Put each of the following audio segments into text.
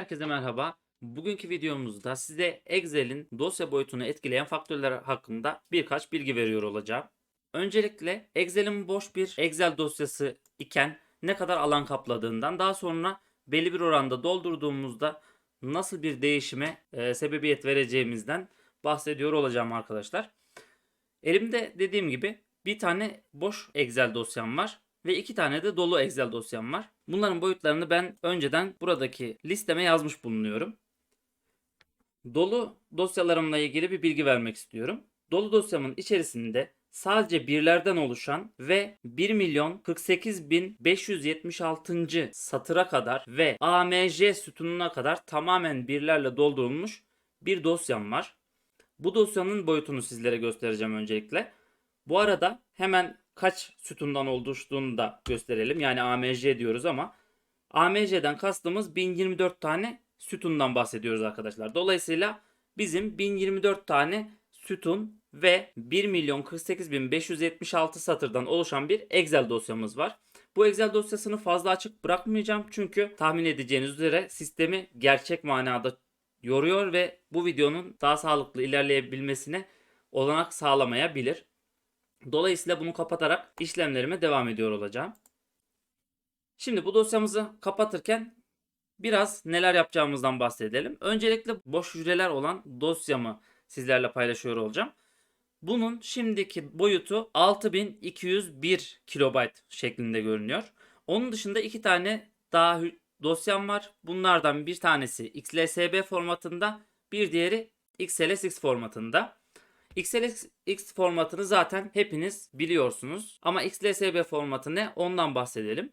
Herkese merhaba. Bugünkü videomuzda size Excel'in dosya boyutunu etkileyen faktörler hakkında birkaç bilgi veriyor olacağım. Öncelikle Excel'in boş bir Excel dosyası iken ne kadar alan kapladığından daha sonra belli bir oranda doldurduğumuzda nasıl bir değişime e, sebebiyet vereceğimizden bahsediyor olacağım arkadaşlar. Elimde dediğim gibi bir tane boş Excel dosyam var ve iki tane de dolu Excel dosyam var. Bunların boyutlarını ben önceden buradaki listeme yazmış bulunuyorum. Dolu dosyalarımla ilgili bir bilgi vermek istiyorum. Dolu dosyamın içerisinde sadece birlerden oluşan ve 1 milyon 48 bin 576. satıra kadar ve AMJ sütununa kadar tamamen birlerle doldurulmuş bir dosyam var. Bu dosyanın boyutunu sizlere göstereceğim öncelikle. Bu arada hemen kaç sütundan oluştuğunu da gösterelim. Yani AMJ diyoruz ama AMJ'den kastımız 1024 tane sütundan bahsediyoruz arkadaşlar. Dolayısıyla bizim 1024 tane sütun ve 1 milyon 48 bin 576 satırdan oluşan bir Excel dosyamız var. Bu Excel dosyasını fazla açık bırakmayacağım çünkü tahmin edeceğiniz üzere sistemi gerçek manada yoruyor ve bu videonun daha sağlıklı ilerleyebilmesine olanak sağlamayabilir. Dolayısıyla bunu kapatarak işlemlerime devam ediyor olacağım. Şimdi bu dosyamızı kapatırken biraz neler yapacağımızdan bahsedelim. Öncelikle boş hücreler olan dosyamı sizlerle paylaşıyor olacağım. Bunun şimdiki boyutu 6201 kilobayt şeklinde görünüyor. Onun dışında iki tane daha dosyam var. Bunlardan bir tanesi XLSB formatında, bir diğeri XLSX formatında. XLSX formatını zaten hepiniz biliyorsunuz. Ama XLSB formatı ne? Ondan bahsedelim.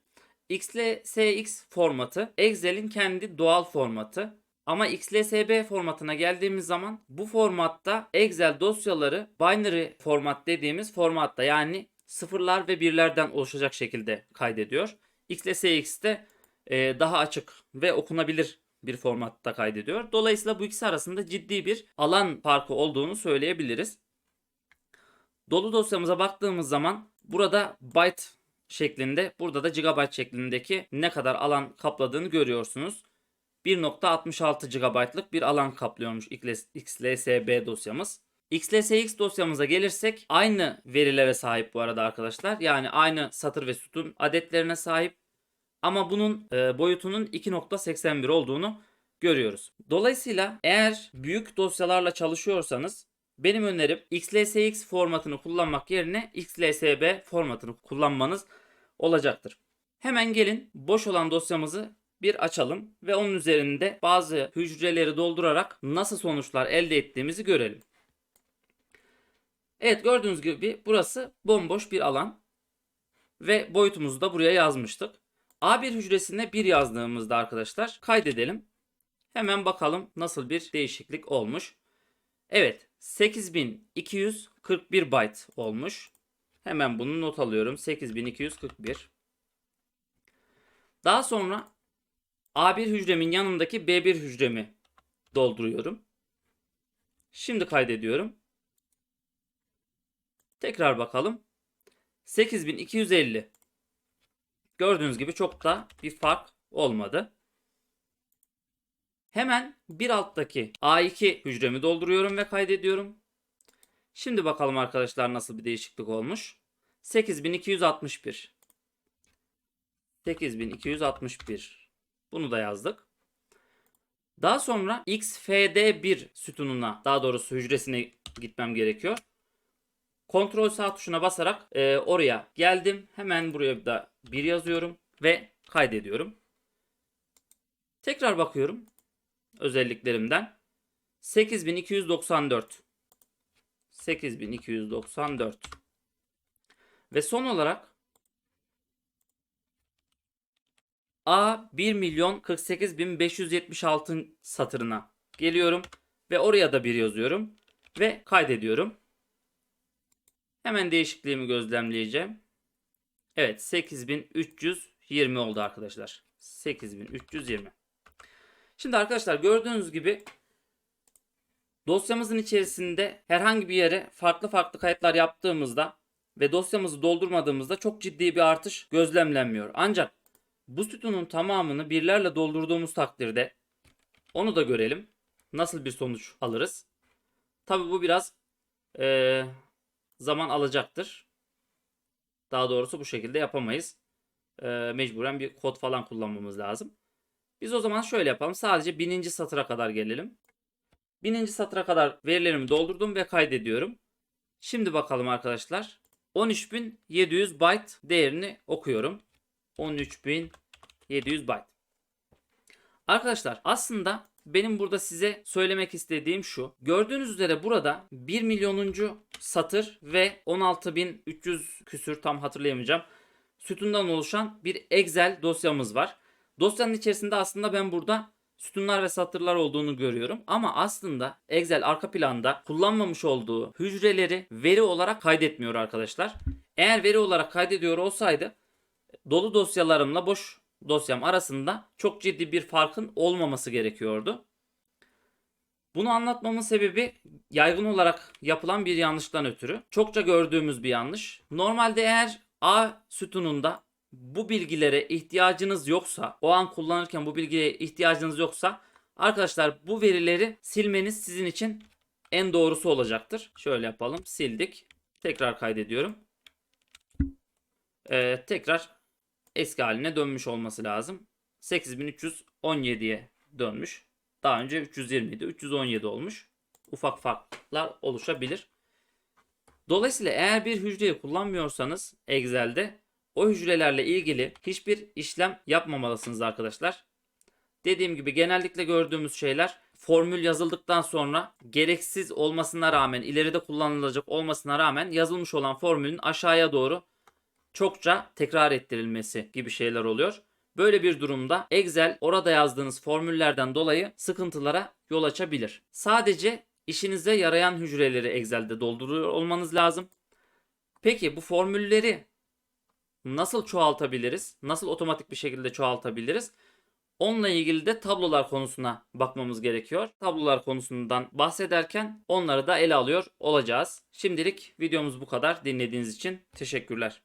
XLSX formatı Excel'in kendi doğal formatı. Ama XLSB formatına geldiğimiz zaman bu formatta Excel dosyaları binary format dediğimiz formatta yani sıfırlar ve birlerden oluşacak şekilde kaydediyor. XLSX'te e, daha açık ve okunabilir bir formatta kaydediyor. Dolayısıyla bu ikisi arasında ciddi bir alan farkı olduğunu söyleyebiliriz. Dolu dosyamıza baktığımız zaman burada byte şeklinde, burada da gigabyte şeklindeki ne kadar alan kapladığını görüyorsunuz. 1.66 GB'lık bir alan kaplıyormuş XLSB dosyamız. XLSX dosyamıza gelirsek aynı verilere sahip bu arada arkadaşlar. Yani aynı satır ve sütun adetlerine sahip ama bunun e, boyutunun 2.81 olduğunu görüyoruz. Dolayısıyla eğer büyük dosyalarla çalışıyorsanız benim önerim XLSX formatını kullanmak yerine XLSB formatını kullanmanız olacaktır. Hemen gelin boş olan dosyamızı bir açalım ve onun üzerinde bazı hücreleri doldurarak nasıl sonuçlar elde ettiğimizi görelim. Evet gördüğünüz gibi burası bomboş bir alan ve boyutumuzu da buraya yazmıştık. A1 hücresine 1 yazdığımızda arkadaşlar kaydedelim. Hemen bakalım nasıl bir değişiklik olmuş. Evet 8241 byte olmuş. Hemen bunu not alıyorum. 8241. Daha sonra A1 hücremin yanındaki B1 hücremi dolduruyorum. Şimdi kaydediyorum. Tekrar bakalım. 8250. Gördüğünüz gibi çok da bir fark olmadı. Hemen bir alttaki A2 hücremi dolduruyorum ve kaydediyorum. Şimdi bakalım arkadaşlar nasıl bir değişiklik olmuş. 8261. 8261. Bunu da yazdık. Daha sonra XFD1 sütununa daha doğrusu hücresine gitmem gerekiyor. Kontrol sağ tuşuna basarak e, oraya geldim. Hemen buraya da 1 yazıyorum ve kaydediyorum. Tekrar bakıyorum özelliklerimden. 8294 8294 ve son olarak A 1 milyon 48 bin 576 satırına geliyorum ve oraya da bir yazıyorum ve kaydediyorum. Hemen değişikliğimi gözlemleyeceğim. Evet 8320 oldu arkadaşlar. 8320. Şimdi arkadaşlar gördüğünüz gibi dosyamızın içerisinde herhangi bir yere farklı farklı kayıtlar yaptığımızda ve dosyamızı doldurmadığımızda çok ciddi bir artış gözlemlenmiyor. Ancak bu sütunun tamamını birlerle doldurduğumuz takdirde Onu da görelim. Nasıl bir sonuç alırız. Tabi bu biraz eee, zaman alacaktır. Daha doğrusu bu şekilde yapamayız. Eee, mecburen bir kod falan kullanmamız lazım. Biz o zaman şöyle yapalım. Sadece bininci satıra kadar gelelim. Bininci satıra kadar verilerimi doldurdum ve kaydediyorum. Şimdi bakalım arkadaşlar. 13.700 byte değerini okuyorum. 13.700 byte. Arkadaşlar aslında benim burada size söylemek istediğim şu. Gördüğünüz üzere burada 1 milyonuncu satır ve 16.300 küsür tam hatırlayamayacağım. Sütundan oluşan bir Excel dosyamız var. Dosyanın içerisinde aslında ben burada sütunlar ve satırlar olduğunu görüyorum. Ama aslında Excel arka planda kullanmamış olduğu hücreleri veri olarak kaydetmiyor arkadaşlar. Eğer veri olarak kaydediyor olsaydı dolu dosyalarımla boş dosyam arasında çok ciddi bir farkın olmaması gerekiyordu. Bunu anlatmamın sebebi yaygın olarak yapılan bir yanlıştan ötürü. Çokça gördüğümüz bir yanlış. Normalde eğer A sütununda bu bilgilere ihtiyacınız yoksa, o an kullanırken bu bilgiye ihtiyacınız yoksa arkadaşlar bu verileri silmeniz sizin için en doğrusu olacaktır. Şöyle yapalım. Sildik. Tekrar kaydediyorum. Ee, tekrar eski haline dönmüş olması lazım. 8317'ye dönmüş. Daha önce 320 idi. 317 olmuş. Ufak farklar oluşabilir. Dolayısıyla eğer bir hücreyi kullanmıyorsanız Excel'de o hücrelerle ilgili hiçbir işlem yapmamalısınız arkadaşlar. Dediğim gibi genellikle gördüğümüz şeyler formül yazıldıktan sonra gereksiz olmasına rağmen ileride kullanılacak olmasına rağmen yazılmış olan formülün aşağıya doğru çokça tekrar ettirilmesi gibi şeyler oluyor. Böyle bir durumda Excel orada yazdığınız formüllerden dolayı sıkıntılara yol açabilir. Sadece işinize yarayan hücreleri Excel'de dolduruyor olmanız lazım. Peki bu formülleri nasıl çoğaltabiliriz? Nasıl otomatik bir şekilde çoğaltabiliriz? Onunla ilgili de tablolar konusuna bakmamız gerekiyor. Tablolar konusundan bahsederken onları da ele alıyor olacağız. Şimdilik videomuz bu kadar. Dinlediğiniz için teşekkürler.